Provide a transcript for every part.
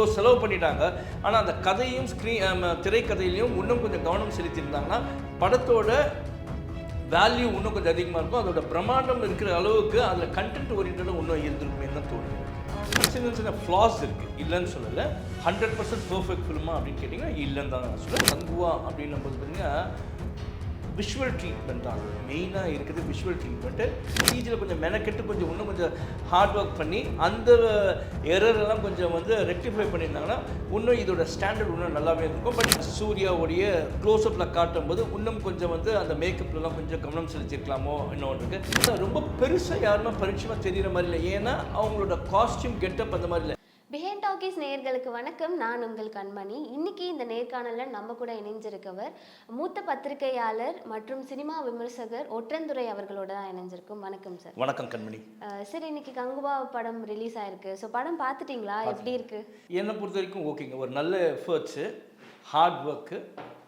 இவ்வளோ செலவு பண்ணிட்டாங்க. ஆனால் அந்த கதையும் ஸ்க்ரீன் திரைக்கதையிலையும் இன்னும் கொஞ்சம் கவனம் செலுத்தியிருந்தாங்கன்னா படத்தோட வேல்யூ இன்னும் கொஞ்சம் அதிகமாக இருக்கும். அதோட பிரம்மாண்டம் இருக்கிற அளவுக்கு அதில் கண்டென்ட் ஓரியன்டாக இன்னும் இருந்திருக்குமே தான் தோணுது. சின்ன சின்ன ஃப்ளாஸ் இருக்குது இல்லைன்னு சொல்லலை. ஹண்ட்ரட் பர்சன்ட் பர்ஃபெக்ட் ஃபிலிமா அப்படின்னு கேட்டிங்கன்னா இல்லைன்னு தான் நான் சொல்லுவேன் தங்குவா அப்படின்னும் போது பார்த்தீங்கன்னா விஷுவல் ட்ரீட்மெண்ட் தான். மெயினாக இருக்குது விஷுவல் ட்ரீட்மெண்ட்டு சிஜியில் கொஞ்சம் மெனக்கெட்டு கொஞ்சம் இன்னும் கொஞ்சம் ஹார்ட் ஒர்க் பண்ணி அந்த எரர் எல்லாம் கொஞ்சம் வந்து ரெக்டிஃபை பண்ணியிருந்தாங்கன்னா இன்னும் இதோட ஸ்டாண்டர்ட் இன்னும் நல்லாவே இருக்கும். பட் சூர்யாவுடைய க்ளோஸ்அப்பில் காட்டும்போது இன்னும் கொஞ்சம் வந்து அந்த மேக்கப்லலாம் கொஞ்சம் கவனம் செலுத்திருக்கலாமோ இன்னொன்று இருக்குது ரொம்ப பெருசாக யாருமே பரிச்சயமாக தெரிகிற மாதிரி இல்லை. ஏன்னா அவங்களோட காஸ்டியூம் கெட்டப் அந்த மாதிரி இல்லை. பிஹைண்ட் டாக்கீஸ் நேயர்களுக்கு வணக்கம். நான் உங்கள் கண்மணி. இன்னைக்கு இந்த நேர்காணலில் நம்ம கூட இணைஞ்சிருக்கவர் மூத்த பத்திரிகையாளர் மற்றும் சினிமா விமர்சகர் ஒற்றந்துரை அவர்களோட தான் இணைஞ்சிருக்கும். வணக்கம் சார் வணக்கம் கண்மணி. சார் இன்னைக்கு கங்குவா படம் ரிலீஸ் ஆயிருக்கு. ஸோ படம் பார்த்துட்டீங்களா? எப்படி இருக்கு? என்னை பொறுத்த வரைக்கும் ஓகேங்க ஒரு நல்ல எஃபர்ட்ஸு ஹார்ட் ஒர்க்கு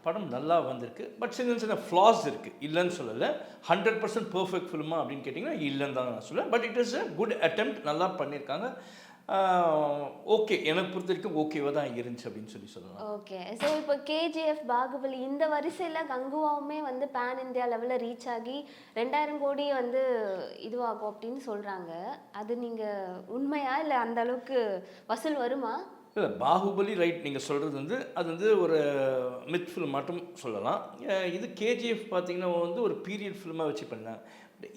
படம் நல்லா வந்திருக்கு. பட் சின்ன சின்ன ஃப்ளாஸ் இருக்குது இல்லைன்னு சொல்லலை. ஹண்ட்ரட் பர்சன்ட் பர்ஃபெக்ட் ஃபிலிமா அப்படின்னு கேட்டிங்கன்னா இல்லைன்னு தான் நான் சொல்லுவேன். But it is a good attempt நல்லா பண்ணியிருக்காங்க. ஓகே எனக்கு பொறுத்த வரைக்கும் ஓகேவாக தான் இருந்துச்சு அப்படின்னு சொல்லி சொல்லலாம். ஓகே ஸோ இப்போ கேஜிஎஃப் பாகுபலி இந்த வரிசையில் கங்குவாவுமே வந்து பேன் இந்தியா லெவலில் ரீச் ஆகி ரெண்டாயிரம் கோடி வந்து இதுவாகும் அப்படின்னு சொல்கிறாங்க அது நீங்கள் உண்மையா இல்லை அந்த அளவுக்கு வசூல் வருமா? இல்லை பாகுபலி ரைட் நீங்கள் சொல்கிறது வந்து அது வந்து ஒரு மித் ஃபிலிம் மட்டும் சொல்லலாம். இது கேஜிஎஃப் பார்த்தீங்கன்னா வந்து ஒரு பீரியட் ஃபிலிமாக வச்சு பண்ணேன்.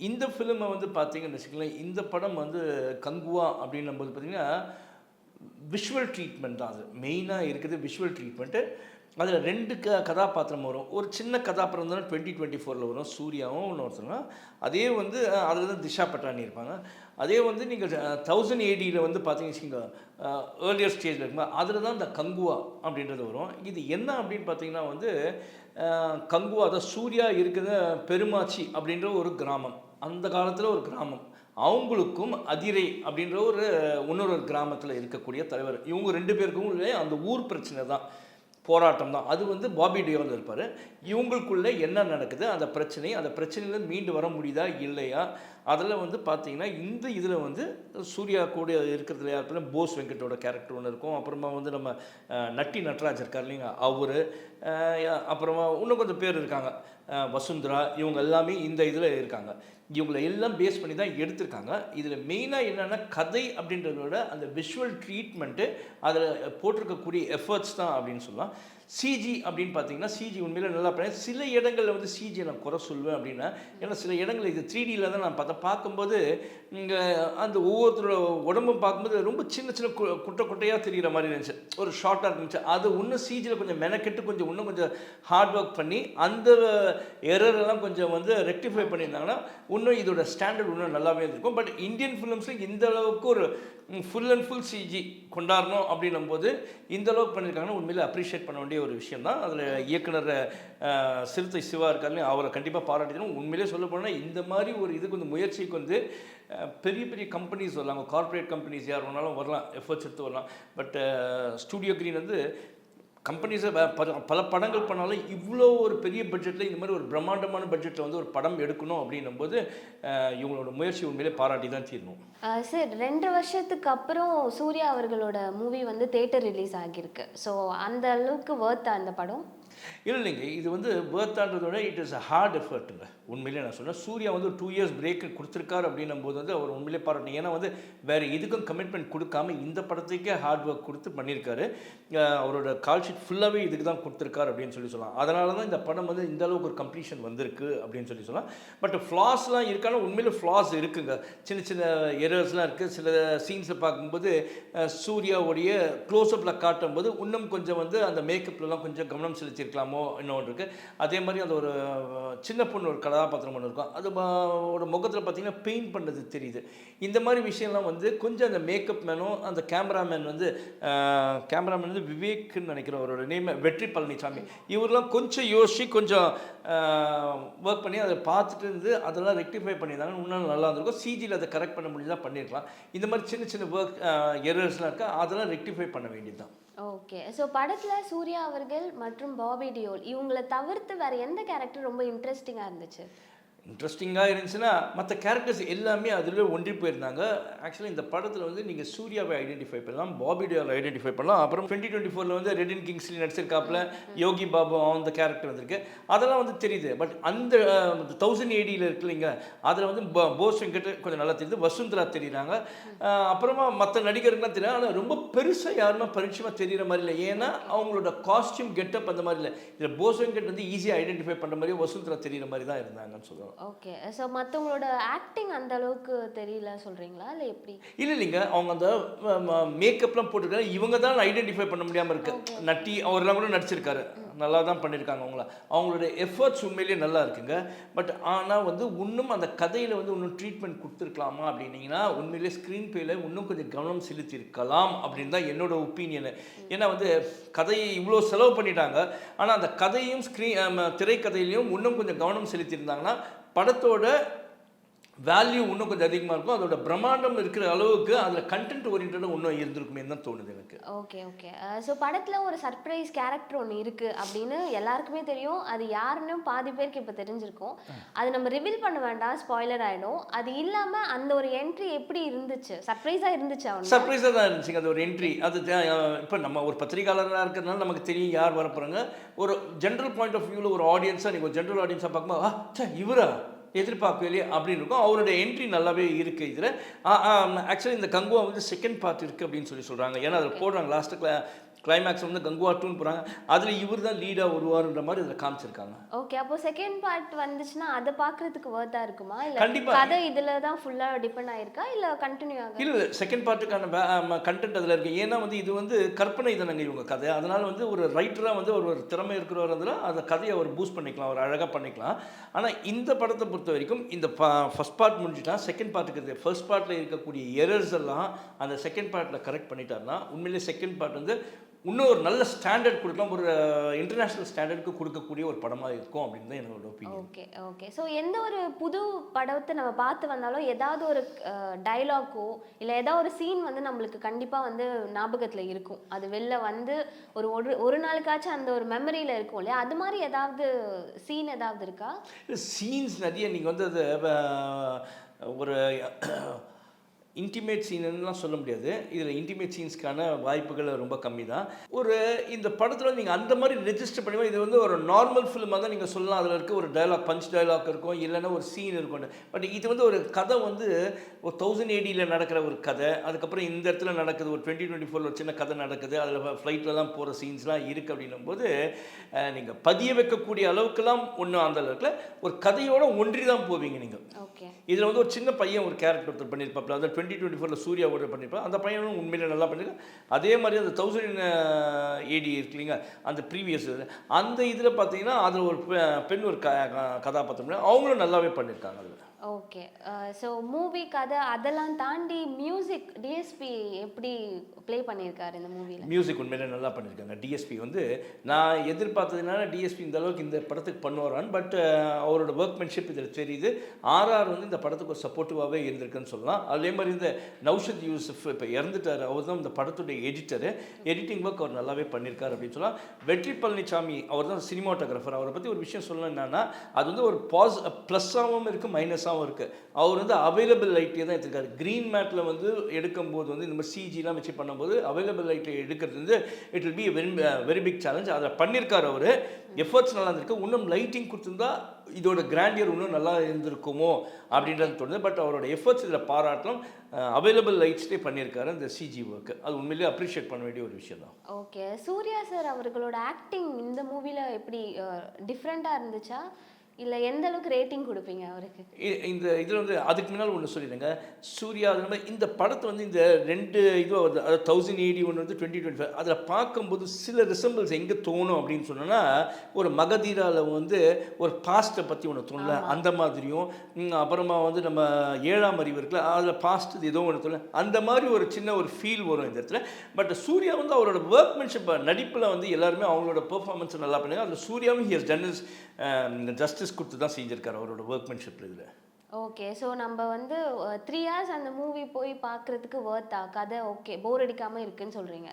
இந்த ஃபிலிமை வந்து பார்த்தீங்கன்னு வச்சுக்கோங்களேன் இந்த படம் வந்து கங்குவா அப்படின்னும் போது பார்த்தீங்கன்னா விஷுவல் ட்ரீட்மெண்ட் தான் அது. மெயினாக இருக்குது விஷுவல் ட்ரீட்மெண்ட்டு அதில் ரெண்டு க கதாபாத்திரம் வரும். ஒரு சின்ன கதாபாத்திரம் தான் டுவெண்ட்டி டுவெண்ட்டி ஃபோரில் வரும். சூர்யாவும் இன்னொருத்தருங்க அதே வந்து அதில் தான் திஷா பட்டானி இருப்பாங்க. அதே வந்து நீங்கள் தௌசண்ட் ஏடியில் வந்து பார்த்தீங்கன்னு வச்சுக்கோங்க ஏர்லியர் ஸ்டேஜில் இருக்கும்போது அதில் தான் இந்த கங்குவா அப்படின்றது வரும். இது என்ன அப்படின்னு பார்த்தீங்கன்னா வந்து கங்குவா அதாவது சூர்யா இருக்கிற பெருமாச்சி அப்படின்ற ஒரு கிராமம். அந்த காலத்தில் ஒரு கிராமம். அவங்களுக்கும் அதிரை அப்படின்ற ஒரு இன்னொரு கிராமத்தில் இருக்கக்கூடிய தலைவர். இவங்க ரெண்டு பேருக்கும் அந்த ஊர் பிரச்சனை தான். போராட்டம் தான் அது வந்து பாபி டியோல் இருப்பார். இவங்களுக்குள்ளே என்ன நடக்குது? அந்த பிரச்சனை அந்த பிரச்சனையில மீண்டு வர முடியுதா? இல்லையா? அதில் வந்து பார்த்தீங்கன்னா இந்த இதில் வந்து சூர்யா கூட இருக்கிறதுல யார் போஸ் வெங்கட்டோட கேரக்டர் ஒன்று இருக்கும். அப்புறமா வந்து நம்ம நட்டி நட்ராஜ் இருக்கார் இல்லைங்க அவர் அப்புறமா இன்னும் கொஞ்சம் பேர் இருக்காங்க. வசுந்தரா இவங்க எல்லாமே இந்த இதில் இருக்காங்க. இவங்களை எல்லாம் பேஸ் பண்ணி தான் எடுத்திருக்காங்க. இதில் மெயினாக என்னென்னா கதை அப்படின்றத விட அந்த விஷுவல் ட்ரீட்மெண்ட்டு அதில் போட்டிருக்கக்கூடிய எஃபர்ட்ஸ் தான் அப்படின்னு சொல்லலாம். சிஜி அப்படின்னு பார்த்தீங்கன்னா சிஜி உண்மையில் நல்லா பண்ண சில இடங்களில் வந்து சிஜி நான் குறை சொல்லுவேன் அப்படின்னா ஏன்னா சில இடங்களில் இது த்ரீ டியில் தான் நான் பார்த்தா பார்க்கும்போது இங்கே அந்த ஒவ்வொருத்தரோட உடம்பும் பார்க்கும்போது ரொம்ப சின்ன சின்ன கு- குட்டை குட்டையாக தெரிகிற மாதிரி இருந்துச்சு. ஒரு ஷார்ட்டாக இருந்துச்சு. அது இன்னும் சிஜியில் கொஞ்சம் மெனக்கெட்டு கொஞ்சம் இன்னும் கொஞ்சம் ஹார்ட் ஒர்க் பண்ணி அந்த எரர் எல்லாம் கொஞ்சம் வந்து ரெக்டிஃபை பண்ணியிருந்தாங்கன்னா இன்னும் இதோட ஸ்டாண்டர்ட் இன்னும் நல்லாவே இருக்கும் பட் இந்தியன் ஃபிலிம்ஸில் இந்த அளவுக்கு ஒரு ஃபுல் அண்ட் ஃபுல் சிஜி கொண்டாடணும் அப்படின்னும் போது இந்த அளவுக்கு பண்ணியிருக்காங்கன்னா உண்மையில் அப்ரிஷியேட் பண்ண வேண்டிய ஒரு விஷயம் தான் அதில் இயக்குனர் சிறுத்தை சிவா இருக்காருன்னு அவரை கண்டிப்பாக பாராட்டிக்கணும் உண்மையிலே சொல்ல போனால் இந்த மாதிரி ஒரு இதுக்கு வந்து முயற்சிக்கு வந்து பெரிய பெரிய கம்பெனிஸ் வரலாம். கார்ப்பரேட் கம்பெனிஸ் யார் வேணாலும் வரலாம். எஃபர்ட்ஸ் எடுத்து வரலாம். பட் ஸ்டூடியோ க்ரீன் வந்து கம்பெனிஸை பல படங்கள் பண்ணாலும் இவ்வளோ ஒரு பெரிய பட்ஜெட்டில் இந்த மாதிரி ஒரு பிரம்மாண்டமான பட்ஜெட்டில் வந்து ஒரு படம் எடுக்கணும் அப்படின்னும் போது இவங்களோட முயற்சி உண்மையிலே பாராட்டி தான் தீரணும் சார் ரெண்டு வருஷத்துக்கு அப்புறம் சூர்யா அவர்களோட மூவி வந்து தேட்டர் ரிலீஸ் ஆகியிருக்கு. ஸோ அந்த அளவுக்கு வேர்த்தா அந்த படம்? இல்லைங்க இது வந்து பேர்த்தான்றதோட இட் இஸ் அ ஹார்ட் எஃபர்ட்டுங்க உண்மையிலே நான் சொன்னேன் சூர்யா வந்து டூ இயர்ஸ் பிரேக் கொடுத்துருக்காரு அப்படின்னும் போது வந்து அவர் உண்மையிலே பாராட்டணும். ஏன்னா வந்து வேறு எதுக்கும் கமிட்மெண்ட் கொடுக்காம இந்த படத்துக்கே ஹார்ட் ஒர்க் கொடுத்து பண்ணியிருக்காரு. அவரோட கால் ஷீட் ஃபுல்லாகவே இதுக்கு தான் கொடுத்துருக்காரு அப்படின்னு சொல்லி சொல்லலாம். அதனால தான் இந்த படம் வந்து இந்த அளவுக்கு ஒரு கம்ப்ளீஷன் வந்திருக்கு அப்படின்னு சொல்லி சொல்லலாம். பட் ஃப்ளாஸ்லாம் இருக்கான? உண்மையில் ஃப்ளாஸ் இருக்குங்க. சின்ன சின்ன எரர்ஸ்லாம் இருக்குது சில சீன்ஸை பார்க்கும்போது சூர்யாவுடைய க்ளோஸ்அப்பில் காட்டும்போது இன்னும் கொஞ்சம் வந்து அந்த மேக்கப்லலாம் கொஞ்சம் கவனம் செலுத்தியிருக்கலாமோ இன்னொன்று இருக்குது அதே மாதிரி அந்த ஒரு சின்ன பொண்ணு ஒரு கதாபாத்திரம் ஒன்று இருக்கும். அது ஓட முகத்தில் பார்த்தீங்கன்னா பெயிண்ட் பண்ணது தெரியுது. இந்த மாதிரி விஷயம்லாம் வந்து கொஞ்சம் அந்த மேக்கப் மேனும் அந்த கேமராமேன் வந்து கேமராமேன் வந்து விவேக்னு நினைக்கிறேன் அவரோட நேம் வெற்றி பழனிசாமி இவரெலாம் கொஞ்சம் யோசித்து கொஞ்சம் ஒர்க் பண்ணி அதை பார்த்துட்டு இருந்து அதெல்லாம் ரெக்டிஃபை பண்ணியிருந்தாங்க இன்னும் நல்லா இருந்திருக்கும். சிஜியில் அதை கரெக்ட் பண்ண முடிஞ்சா பண்ணியிருக்கலாம். இந்த மாதிரி சின்ன சின்ன ஒர்க் எரர்ஸ்லாம் இருக்கா? அதெல்லாம் ரெக்டிஃபை பண்ண வேண்டியது தான் ஓகே ஸோ படத்தில் சூர்யா அவர்கள் மற்றும் பாபி டியோல் இவங்களை தவிர்த்து வேற எந்த கேரக்டர் ரொம்ப இன்ட்ரெஸ்டிங்காக இருந்துச்சு? இன்ட்ரெஸ்டிங்காக இருந்துச்சுன்னா மற்ற கேரக்டர்ஸ் எல்லாமே அதில் ஒன்றி போயிருந்தாங்க. ஆக்சுவலி இந்த படத்தில் வந்து நீங்கள் சூர்யாவை ஐடென்டிஃபை பண்ணலாம் பாபி ஐடென்டிஃபை பண்ணலாம். அப்புறம் டுவெண்ட்டி டுவெண்ட்டி ஃபோரில் வந்து ரெடின் கிங்ஸ்லி நடிச்சிருக்காப்புல யோகி பாபு அந்த கேரக்டர் வந்திருக்கு. அதெல்லாம் வந்து தெரியுது. பட் அந்த தௌசண்ட் ஏடியில் இருக்குல்லைங்க அதில் வந்து போஸ் வெங்கட் கொஞ்சம் நல்லா தெரியுது. வசுந்தரா தெரியுறாங்க. அப்புறமா மற்ற நடிகர்கள்லாம் தெரியும் ஆனால் ரொம்ப பெருசாக யாருமே பரிச்சயமாக தெரிகிற மாதிரி இல்லை. ஏன்னா அவங்களோட காஸ்டியூம் கெட்டப் அந்த மாதிரி இல்லை. இதில் போஸ் வெங்கட் வந்து ஈஸியாக ஐடென்டிஃபை பண்ணுற மாதிரி வசுந்தரா தெரிகிற மாதிரி தான் இருந்தாங்கன்னு சொல்லலாம் ஓகே ஸோ மற்றவங்களோட ஆக்டிங் அந்த அளவுக்கு தெரியல சொல்றீங்களா? இல்லை எப்படி? இல்லை இல்லைங்க. அவங்க அந்த மேக்கப்லாம் போட்டிருக்காங்க. இவங்க தான் ஐடென்டிஃபை பண்ண முடியாமல் இருக்கு. நட்டி அவரெல்லாம் கூட நடிச்சிருக்காரு. நல்லா தான் பண்ணியிருக்காங்க அவங்கள அவங்களுடைய எஃபர்ட்ஸ் உண்மையிலேயே நல்லா இருக்குங்க. பட் ஆனால் வந்து இன்னும் அந்த கதையில் வந்து இன்னும் ட்ரீட்மெண்ட் கொடுத்துருக்கலாமா அப்படின்னீங்கன்னா உண்மையிலே ஸ்க்ரீன் பேயில் இன்னும் கொஞ்சம் கவனம் செலுத்தியிருக்கலாம் அப்படின்னு தான் என்னோட ஒப்பீனியன் ஏன்னா வந்து கதையை இவ்வளோ செலவு பண்ணிட்டாங்க. ஆனால் அந்த கதையும் ஸ்க்ரீன் திரைக்கதையிலையும் இன்னும் கொஞ்சம் கவனம் செலுத்தியிருந்தாங்கன்னா படத்தோட வேல்யூ இன்னும் கொஞ்சம் அதிகமாக இருக்கும். அதோட பிரம்மாண்டம் இருக்கிற அளவுக்கு அதில் கண்டென்ட் ஓரியன்டாக இன்னும் இருந்திருக்குமே தான் தோணுது எனக்கு. ஓகே ஓகே ஸோ படத்தில் ஒரு சர்ப்ரைஸ் கேரக்டர் ஒன்று இருக்குது அப்படின்னு எல்லாருக்குமே தெரியும். அது யாருன்னு பாதி பேருக்கு இப்போ தெரிஞ்சிருக்கும். அது நம்ம ரிவீல் பண்ண வேண்டாம் ஸ்பாய்லர் ஆகிடும் அது இல்லாமல் அந்த ஒரு என்ட்ரி எப்படி இருந்துச்சு? சர்ப்ரைஸாக இருந்துச்சு அவனுக்கு சர்ப்ரைஸாக தான் இருந்துச்சுங்க அது ஒரு என்ட்ரி அது இப்போ நம்ம ஒரு பத்திரிகையாளராக இருக்கிறதுனால நமக்கு தெரியும் யார் வர போகிறாங்க ஒரு ஜென்ரல் பாயிண்ட் ஆஃப் வியூவில் ஒரு ஆடியன்ஸாக நீங்கள் ஒரு ஜென்ரல் ஆடியன்ஸாக பார்க்கும்போது ஆ இவரா? எதிர்பார்க்கலையே அப்படின்னு இருக்கும். அவருடைய என்ட்ரி நல்லாவே இருக்குது இதில். ஆக்சுவலி இந்த கங்குவா வந்து செகண்ட் பார்ட் இருக்குது அப்படின்னு சொல்லி சொல்கிறாங்க ஏன்னா அதில் போடுறாங்க. லாஸ்ட்டு கிளா கிளைமேக்ஸ் வந்து கங்குவா டூன்னு போகிறாங்க அதில் இவர் தான் லீடாக வருவாருன்ற மாதிரி இதில் காமிச்சிருக்காங்க. ஓகே அப்போ செகண்ட் பார்ட் வந்துச்சுன்னா அதை பார்க்கறதுக்கு வர்த்தா இருக்குமா? இல்லை கண்டிப்பா. கதை இதில் தான் ஃபுல்லாக டிபெண்ட் ஆயிருக்கா? இல்லை கண்டினியூ ஆக? இல்லை செகண்ட் பார்ட்டுக்கான கண்டென்ட் அதில் இருக்குது ஏன்னா வந்து இது வந்து கற்பனை தானங்க இவங்க கதை. அதனால் வந்து ஒரு ரைட்டராக வந்து ஒரு ஒரு திறமை இருக்கிறவர் இருந்தால் அந்த கதையை அவர் பூஸ்ட் பண்ணிக்கலாம் அவர் அழகாக பண்ணிக்கலாம். ஆனால் இந்த படத்தை பொறுத்த வரைக்கும் இந்த ஃபர்ஸ்ட் பார்ட் முடிஞ்சுட்டா செகண்ட் பார்ட்டுக்கு ஃபர்ஸ்ட் பார்ட்டில் இருக்கக்கூடிய எரர்ஸ் எல்லாம் அந்த செகண்ட் பார்ட்டில் கரெக்ட் பண்ணிட்டாருன்னா உண்மையிலேயே செகண்ட் பார்ட் வந்து இன்னும் ஒரு நல்ல ஸ்டாண்டர்ட் கொடுக்கலாம். ஒரு இன்டர்நேஷ்னல் ஸ்டாண்டர்டுக்கு கொடுக்கக்கூடிய ஒரு படமாக இருக்கும் அப்படின்னு தான் என்னோட ஒப்பீனியன் ஓகே ஓகே ஸோ எந்த ஒரு புது படத்தை நம்ம பார்த்து வந்தாலும் ஏதாவது ஒரு டைலாக்கோ இல்லை ஏதாவது ஒரு சீன் வந்து நம்மளுக்கு கண்டிப்பாக வந்து ஞாபகத்தில் இருக்கும். அது வெளில வந்து ஒரு ஒரு ஒரு நாளுக்காச்சும் அந்த ஒரு மெமரியில் இருக்கும் இல்லையா? அது மாதிரி ஏதாவது சீன் ஏதாவது இருக்கா? சீன்ஸ் நிறைய நீங்கள் வந்து அது ஒரு இன்டிமேட் சீன்லாம் சொல்ல முடியாது. இதில் இன்டிமேட் சீன்ஸ்க்கான வாய்ப்புகள் ரொம்ப கம்மி தான் ஒரு இந்த படத்தில் நீங்கள் அந்த மாதிரி ரெஜிஸ்டர் பண்ணி இது வந்து ஒரு நார்மல் ஃபிலிமாக தான் நீங்கள் சொல்லலாம். அதில் இருக்க ஒரு டயலாக் பஞ்ச் டயலாக் இருக்கும். இல்லைன்னா ஒரு சீன் இருக்கும். பட் இது வந்து ஒரு கதை வந்து ஒரு தௌசண்ட் ஏடியில் நடக்கிற ஒரு கதை. அதுக்கப்புறம் இந்த இடத்துல நடக்குது. ஒரு டுவெண்ட்டி டுவெண்ட்டி ஃபோரில் ஒரு சின்ன கதை நடக்குது. அதில் ஃப்ளைட்லலாம் போகிற சீன்ஸ்லாம் இருக்குது அப்படின்னும் போது நீங்கள் பதிய வைக்கக்கூடிய அளவுக்குலாம் ஒன்றும் அந்த அளவுக்கு ஒரு கதையோட ஒன்றி தான் போவீங்க நீங்கள் ஓகே. இதில் வந்து ஒரு சின்ன பையன் ஒரு கேரக்டர் ஒருத்தர் பண்ணியிருப்பாப்ல அந்த டுவெண்ட்டி டுவெண்ட்டி ஃபோரில் சூர்யா ஒரு பண்ணியிருப்பான் அந்த பையனும் உண்மையிலே நல்லா பண்ணியிருக்கான் அதே மாதிரி அந்த தௌசண்ட் ஏடி இருக்கு இல்லைங்க அந்த ப்ரீவியஸ் அந்த இதில் பார்த்தீங்கன்னா அதில் ஒரு பெ- பெண் ஒரு க- கதாபாத்திரம். அவங்களும் நல்லாவே பண்ணியிருக்காங்க அதில். ஓகே ஸோ மூவி கதை அதெல்லாம் தாண்டி மியூசிக் டிஎஸ்பி எப்படி ப்ளே பண்ணியிருக்காரு இந்த மூவியில் மியூசிக் உண்மையிலே நல்லா பண்ணியிருக்காங்க. டிஎஸ்பி வந்து நான் எதிர்பார்த்ததுனால டிஎஸ்பி இந்த அளவுக்கு இந்த படத்துக்கு பண்ணுவாரான்னு பட் uh, அவரோட ஒர்க்மென்ஷிப் இதில் தெரியுது. ஆர்ஆர் வந்து இந்த படத்துக்கு ஒரு சப்போர்ட்டிவாகவே இருந்திருக்குன்னு சொல்லலாம். அதே மாதிரி இந்த நௌஷத் யூசுஃப் இப்போ இறந்துட்டார். அவர் தான் இந்த படத்துடைய எடிட்டரு எடிட்டிங் ஒர்க் அவர் நல்லாவே பண்ணியிருக்காரு அப்படின்னு சொல்லலாம். வெற்றி பழனிசாமி அவர் தான் சினிமாட்டோகிராஃபர் அவரை பற்றி ஒரு விஷயம் சொல்லணும் என்னன்னா அது வந்து ஒரு பாஸ் ப்ளஸ்ஸாகவும் இருக்குது மைனஸாகவும் இருக்குது அவர் வந்து அவைலபிள் லைட்டே தான் எடுத்திருக்காரு. க்ரீன் மேட்டில் வந்து எடுக்கும்போது வந்து இந்த மாதிரி சிஜிலாம் வச்சு பண்ணும்போது அவைலபிள் லைட்டை எடுக்கிறது வந்து it will be very very big challenge அதை பண்ணியிருக்காரு அவர். எஃபர்ட்ஸ் நல்லா இருந்திருக்கு. இன்னும் லைட்டிங் கொடுத்துருந்தா இதோட கிராண்டியர் இன்னும் நல்லா இருந்திருக்குமோ அப்படின்றது தோணுது பட் அவரோட எஃபர்ட்ஸ் இதில் பாராட்டலாம் அவைலபிள் uh, லைட்ஸ்லேயே பண்ணியிருக்காரு அந்த சிஜி ஒர்க்கு அது உண்மையிலேயே அப்ரிஷியேட் பண்ண வேண்டிய ஒரு விஷயம் தான். ஓகே சூர்யா சார் அவர்களோட ஆக்டிங் இந்த மூவியில் எப்படி uh, டிஃப்ரெண்ட்டாக இருந்துச்சா? இல்லை எந்த அளவுக்கு ரேட்டிங் கொடுப்பீங்க அவருக்கு? இந்த இதில் வந்து அதுக்கு முன்னால் ஒன்று சொல்லிடுங்க சூர்யா அது இந்த படத்தை வந்து இந்த ரெண்டு இதுவாக வருது. அதாவது தௌசண்ட் எயிட்டி ஒன்று வந்து டுவெண்ட்டி டுவெண்ட்டி ஃபைவ் அதில் பார்க்கும்போது சில ரிசம்பிள்ஸ் எங்கே தோணும் அப்படின்னு சொன்னோன்னா ஒரு மகதீராவில் வந்து ஒரு பாஸ்ட்டை பற்றி ஒன்று தோணல அந்த மாதிரியும். அப்புறமா வந்து நம்ம ஏழாம் அறிவு இருக்குல்ல அதில் பாஸ்ட் ஏதோ ஒன்று தோணல அந்த மாதிரி ஒரு சின்ன ஒரு ஃபீல் வரும் இந்த இடத்துல. பட் சூர்யா வந்து அவரோட ஒர்க்மென்ஷிப் நடிப்பில் வந்து எல்லாருமே அவங்களோட பெர்ஃபார்மன்ஸ் நல்லா பண்ணுங்க. அதில் சூர்யாவும் ஹியஸ் டன் இஸ் ஜஸ்டிஸ் கொடுத்து தான் செஞ்சிருக்காரு அவரோட ஒர்க்மென்ஷிப் இதில். ஓகே ஸோ நம்ம வந்து uh, த்ரீ ஹார்ஸ் அந்த மூவி போய் பார்க்குறதுக்கு ஒர்த்தா கதை ஓகே போர் அடிக்காமல் இருக்குன்னு சொல்கிறீங்க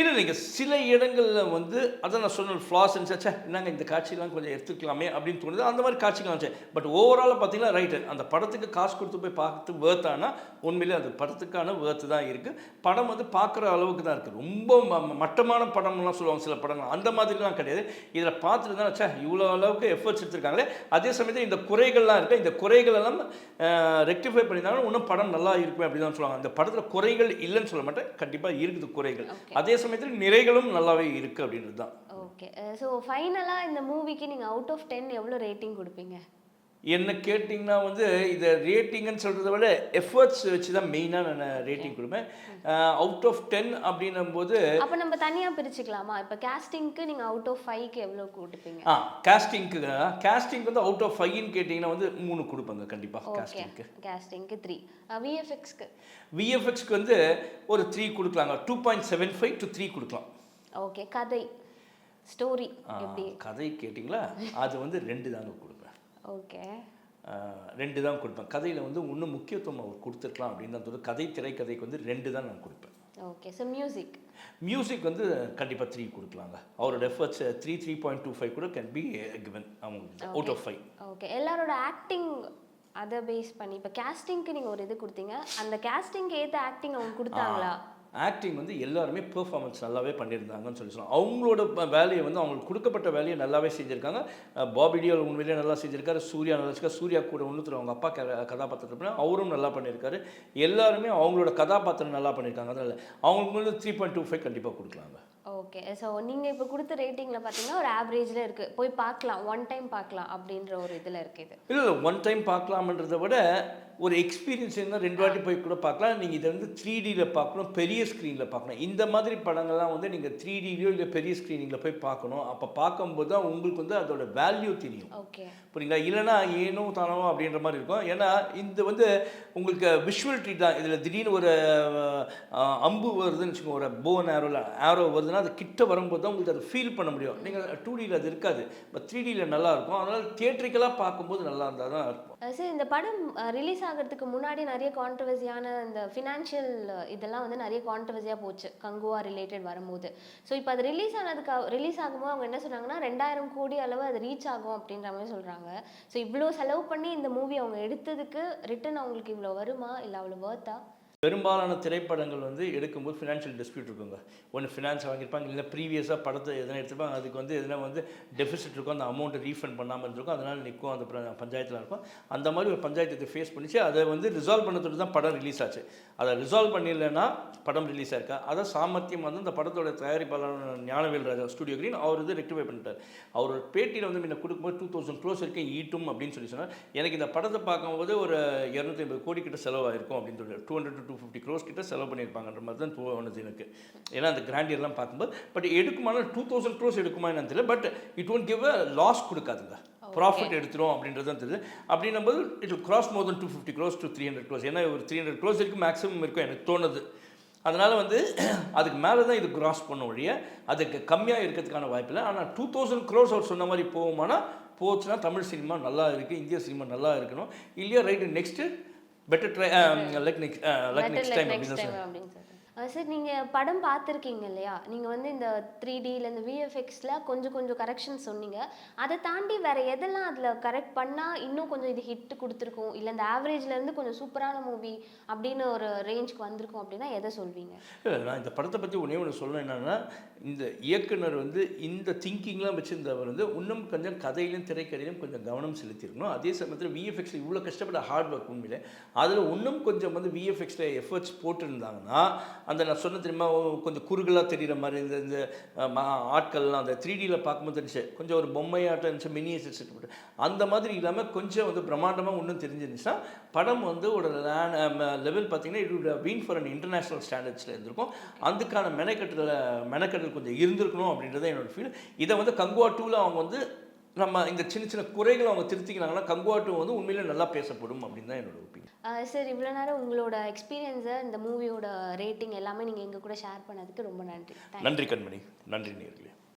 இல்லை நீங்கள் சில இடங்களில் வந்து அதான் நான் சொன்ன ஃப்ளாஸ் இருந்துச்சா என்னங்க இந்த காட்சியெல்லாம் கொஞ்சம் எடுத்துக்கலாமே அப்படின்னு தோணுது. அந்த மாதிரி காட்சிகள் வந்துச்சு. பட் ஓவராலாக பார்த்தீங்கன்னா ரைட்டு அந்த படத்துக்கு காசு கொடுத்து போய் பார்த்து வேர்த்தானா உண்மையிலே அது படத்துக்கான வேர்த்து தான் இருக்குது படம் வந்து பார்க்குற அளவுக்கு தான் இருக்குது ரொம்ப மட்டமான படம்லாம் சொல்லுவாங்க சில படங்கள். அந்த மாதிரிலாம் கிடையாது. இதில் பார்த்துட்டு தான் வச்சா இவ்வளோ அளவுக்கு எஃபர்ட்ஸ் எடுத்திருக்காங்களே. அதே சமயத்தில் இந்த குறைகள்லாம் இருக்குது இந்த குறைகள் எல்லாம் ரெக்டிஃபை பண்ணியிருந்தாங்கன்னா இன்னும் படம் நல்லா இருக்கும் அப்படி தான் சொல்லுவாங்க. அந்த படத்தில் குறைகள் இல்லைன்னு சொல்ல மாட்டேன். கண்டிப்பாக இருக்குது குறைகள். அதே சமயத்தில் நிறைகளும் நல்லாவே இருக்குது அப்படின்றது தான் ஓகே ஸோ uh, ஃபைனலாக இந்த மூவிக்கு நீங்கள் அவுட் ஆஃப் டென் எவ்வளோ ரேட்டிங் கொடுப்பீங்க? என்ன கேட்டிங்கன்னா வந்து இதை ரேட்டிங்னு சொல்கிறத விட எஃபர்ட்ஸ் வச்சு தான் மெயினாக நான் ரேட்டிங் கொடுப்பேன். அவுட் ஆஃப் டென் அப்படின்னும் போது அப்போ நம்ம தனியாக பிரிச்சுக்கலாமா? இப்போ கேஸ்டிங்க்கு நீங்கள் அவுட் ஆஃப் ஃபைவ்க்கு எவ்வளோ கொடுப்பீங்க ஆ கேஸ்டிங்க்கு கேஸ்டிங் வந்து அவுட் ஆஃப் ஃபைவ்னு கேட்டிங்கன்னா வந்து மூணு கொடுப்பாங்க கண்டிப்பாக கேஸ்டிங்க்கு கேஸ்டிங்க்கு த்ரீ விஎஃப்எக்ஸ்க்கு விஎஃப்எக்ஸ்க்கு வந்து ஒரு த்ரீ கொடுக்கலாங்க. Two point seven five to three கொடுக்கலாம். ஓகே கதை. ஸ்டோரி கதை கேட்டிங்களா? அது வந்து ரெண்டு தாங்க கொடுப்பேன் ஓகே ரெண்டு தான் கொடுப்பேன். கதையில் வந்து இன்னும் முக்கியத்துவம் அவர் கொடுத்துருக்கலாம் அப்படின்னு தான் தோணுது. கதை திரைக்கதைக்கு வந்து ரெண்டு தான் நான் கொடுப்பேன். ஓகே ஸோ மியூசிக் மியூசிக் வந்து கண்டிப்பாக த்ரீ கொடுக்கலாங்க. அவரோட efforts three three point two five கூட கேன் பி கிவன் அவங்களுக்கு. அவுட் ஆஃப் ஃபைவ் ஓகே எல்லாரோட ஆக்டிங் அதை பேஸ் பண்ணி இப்போ கேஸ்டிங்க்கு நீங்கள் ஒரு இது கொடுத்தீங்க. அந்த கேஸ்டிங்க்கு ஏற்ற ஆக்டிங் அவங்க கொடுத்தாங்களா? ஆக்டிங் வந்து எல்லாருமே பெர்ஃபார்மன்ஸ் நல்லாவே பண்ணியிருந்தாங்கன்னு சொல்லி சொல்லலாம். அவங்களோட வேலையை வந்து அவங்களுக்கு கொடுக்கப்பட்ட வேலையை நல்லாவே செஞ்சுருக்காங்க. அஹ் உண்மையிலே நல்லா செஞ்சுருக்காரு. சூர்யா நல்லா செஞ்சிருக்காரு. சூர்யா கூட இன்னொருத்தர் அவங்க அப்பா கதாபாத்திரத்தில் கதாபாத்திரம் அவரும் நல்லா பண்ணியிருக்காரு. எல்லாருமே அவங்களோட கதாபாத்திரம் நல்லா பண்ணியிருக்காங்க. அதனால் அவங்களுக்கு வந்து த்ரீ பாயிண்ட் டூ ஃபைவ் கண்டிப்பாக கொடுக்கலாங்க. ஓகே. ஸோ நீங்கள் இப்போ கொடுத்த ரேட்டிங்கில் பார்த்தீங்கன்னா ஒரு ஆவரேஜில் இருக்குது போய் பார்க்கலாம் ஒன் டைம் பார்க்கலாம் அப்படின்ற ஒரு இதில் இருக்குது இது. இல்லை இல்லை. ஒன் டைம் பார்க்கலாமன்றதை விட ஒரு எக்ஸ்பீரியன்ஸ் இருந்தால் ரெண்டு வாட்டி போய் கூட பார்க்கலாம் நீங்கள் இதை வந்து த்ரீ டியில் பார்க்கணும் பெரிய ஸ்க்ரீனில் பார்க்கணும் இந்த மாதிரி படங்கள்லாம் வந்து நீங்கள் த்ரீ டிலையோ இல்லை பெரிய ஸ்க்ரீனிங்கில் போய் பார்க்கணும் அப்போ பார்க்கும்போது தான் உங்களுக்கு வந்து அதோட வேல்யூ தெரியும். ஓகே. புரியுங்களா? இல்லைனா ஏனோ தானோ அப்படின்ற மாதிரி இருக்கும். ஏன்னா இந்த வந்து உங்களுக்கு விஷுவல் ட்ரீட் தான். இதில் திடீர்னு ஒரு அம்பு வருதுன்னு வச்சுக்கோங்க. ஒரு போன் ஆரோவில் ஆரோ வருதுன்னா அது கிட்ட வரும்போது தான் உங்களுக்கு அதை ஃபீல் பண்ண முடியும். நீங்கள் டூ டியில் அது இருக்காது. பட் த்ரீ டியில் நல்லா இருக்கும். அதனால் தியேட்ரிக்கலாக பார்க்கும்போது நல்லா இருந்தால் தான் இருக்கும். சார் இந்த படம் ரிலீஸ் ஆகிறதுக்கு முன்னாடி நிறைய கான்ட்ரவர்சியான இந்த ஃபினான்ஷியல் இதெல்லாம் வந்து நிறைய கான்ட்ரவர்சியாக போச்சு. கங்குவா ரிலேட்டட் வரும்போது. ஸோ இப்போ அது ரிலீஸ் ஆனதுக்கு ரிலீஸ் ஆகும்போது அவங்க என்ன சொன்னாங்கன்னா ரெண்டாயிரம் கோடி அளவு அது ரீச் ஆகும் அப்படின்ற மாதிரி சொல்கிறாங்க ஸோ இவ்வளோ செலவு பண்ணி இந்த மூவி அவங்க எடுத்ததுக்கு ரிட்டன் அவங்களுக்கு இவ்வளோ வருமா? இல்லை அவ்வளோ வர்த்தா பெரும்பாலான திரைப்படங்கள் வந்து எடுக்கும்போது ஃபினான்ஷியல் டிஸ்பியூட் இருக்குங்க. ஒன்று ஃபினான்ஸ் வாங்கியிருப்பாங்க இல்லை ப்ரீவியஸாக படத்தை எதனா எடுத்திருப்பாங்க அதுக்கு வந்து எதனா வந்து டெபிசிட் இருக்கும் அந்த அமௌண்ட்டை ரீஃபண்ட் பண்ணாமல் இருந்திருக்கும் அதனால் நிற்கும் அந்த பஞ்சாயத்தில் இருக்கும். அந்த மாதிரி ஒரு பஞ்சாயத்தை ஃபேஸ் பண்ணிச்சு அதை வந்து ரிசால்வ் பண்ணதுக்கு தான் படம் ரிலீஸ் ஆச்சு. அதை ரிசால்வ் பண்ணிடலைன்னா படம் ரிலீஸ் ஆயிருக்கா? அதை சாமர்த்தியம் வந்து அந்த படத்தோட தயாரிப்பாளர் ஞானவேல் ராஜா ஸ்டுடியோ கிரீன் அவர் வந்து ரெக்டிஃபை பண்ணிட்டார். அவர் பேட்டியில் வந்து முன்ன கொடுக்கும்போது டூ தௌசண்ட் க்ளோஸ் வரைக்கும் ஈட்டும் அப்படின்னு சொல்லி சொன்னார். எனக்கு இந்த படத்தை பார்க்கும்போது ஒரு இரநூத்தி ஐம்பது கோடி கிட்ட செலவாயிருக்கும் அப்படின்னு சொல்லி டூ ஹண்ட்ரட் ஃபிஃப்டி க்ரோஸ் கிட்ட செலவு பண்ணியிருப்பாங்கன்ற மாதிரி தான் தோணுது எனக்கு. ஏன்னா அந்த கிராண்டியர்லாம் பார்க்கும்போது பட் எடுக்குமானா டூ தௌசண்ட் க்ரோஸ் எடுக்குமா என்னன்னு தெரியல but it won't give a loss கொடுக்காதுங்க. Profit எடுத்துரும் அப்படின்றது தான் தெரியுது. அப்படின்னும் போது it cross more than two fifty crores to three hundred crores ஏன்னா ஒரு த்ரீ ஹண்ட்ரட் க்ரோஸ் வரைக்கும் மேக்ஸிமம் இருக்கும் எனக்கு தோணுது. அதனால் வந்து அதுக்கு மேலே தான் இது கிராஸ் பண்ண ஒழிய அதுக்கு கம்மியாக இருக்கிறதுக்கான வாய்ப்பு இல்லை. ஆனால் டூ தௌசண்ட் க்ரோஸ் அவர் சொன்ன மாதிரி போகுமானா போச்சுன்னா தமிழ் சினிமா நல்லா இருக்குது இந்திய சினிமா நல்லா இருக்கணும். இல்லையா right next better try like next like next time அப்படின்னு நெக்ஸ்ட் சார் நீங்கள் படம் பார்த்துருக்கீங்க இல்லையா? நீங்கள் வந்து இந்த த்ரீ டியில் இந்த விஎஃப்எக்ஸில் கொஞ்சம் கொஞ்சம் கரெக்ஷன் சொன்னீங்க. அதை தாண்டி வேறு எதெல்லாம் அதில் கரெக்ட் பண்ணால் இன்னும் கொஞ்சம் இது ஹிட் கொடுத்துருக்கும்? இல்லை இந்த ஆவரேஜ்லேருந்து கொஞ்சம் சூப்பரான மூவி அப்படின்னு ஒரு ரேஞ்சுக்கு வந்திருக்கும் அப்படின்னா எதை சொல்வீங்க? இல்லை நான் இந்த படத்தை பற்றி ஒன்றே ஒன்று சொல்லணும் என்னென்னா இந்த இயக்குனர் வந்து இந்த திங்கிங்லாம் வச்சுருந்தவர் வந்து இன்னும் கொஞ்சம் கதையிலும் திரைக்கதையிலும் கொஞ்சம் கவனம் செலுத்தியிருக்கணும். அதே சமயத்தில் விஎஃப்எக்ஸில் இவ்வளோ கஷ்டப்பட்ட ஹார்ட் ஒர்க் உண்மையிலே அதில் இன்னும் கொஞ்சம் வந்து விஎஃப்எக்ஸில் எஃபர்ட்ஸ் போட்டிருந்தாங்கன்னா அந்த நான் சொன்ன தெரியுமா கொஞ்சம் குறுகலாக தெரிகிற மாதிரி இந்த இந்த ஆட்கள்லாம் அந்த த்ரீ டியில் பார்க்கும்போது தெரிஞ்சு கொஞ்சம் ஒரு பொம்மையாட்டம் இருந்துச்சு மினியேச்சர் செட்டு அந்த மாதிரி இல்லாமல் கொஞ்சம் வந்து பிரம்மாண்டமாக ஒன்றும் தெரிஞ்சிருந்துச்சுன்னா படம் வந்து ஒரு லெவல் பார்த்தீங்கன்னா it been for an international ஸ்டாண்டர்ட்ஸில் இருந்திருக்கும். அதுக்கான மெனக்கட்டில் மெனக்கட்டல் கொஞ்சம் இருந்திருக்கணும் அப்படின்றத என்னோட ஃபீல் இதை வந்து கங்குவா டூவில் அவங்க வந்து நம்ம இந்த சின்ன சின்ன குறைகளை அவங்க திருத்திக்கிறாங்கன்னா கங்குவா டூ வந்து உண்மையிலே நல்லா பேசப்படும் அப்படின்னு தான் என்னோட ஒப்பீனியன் சார் இவ்வளோ நேரம் உங்களோட எக்ஸ்பீரியன்ஸை இந்த மூவியோட ரேட்டிங் எல்லாமே நீங்கள் எங்கள் கூட ஷேர் பண்ணதுக்கு ரொம்ப நன்றி. நன்றி கண்மணி. நன்றி நேர்களே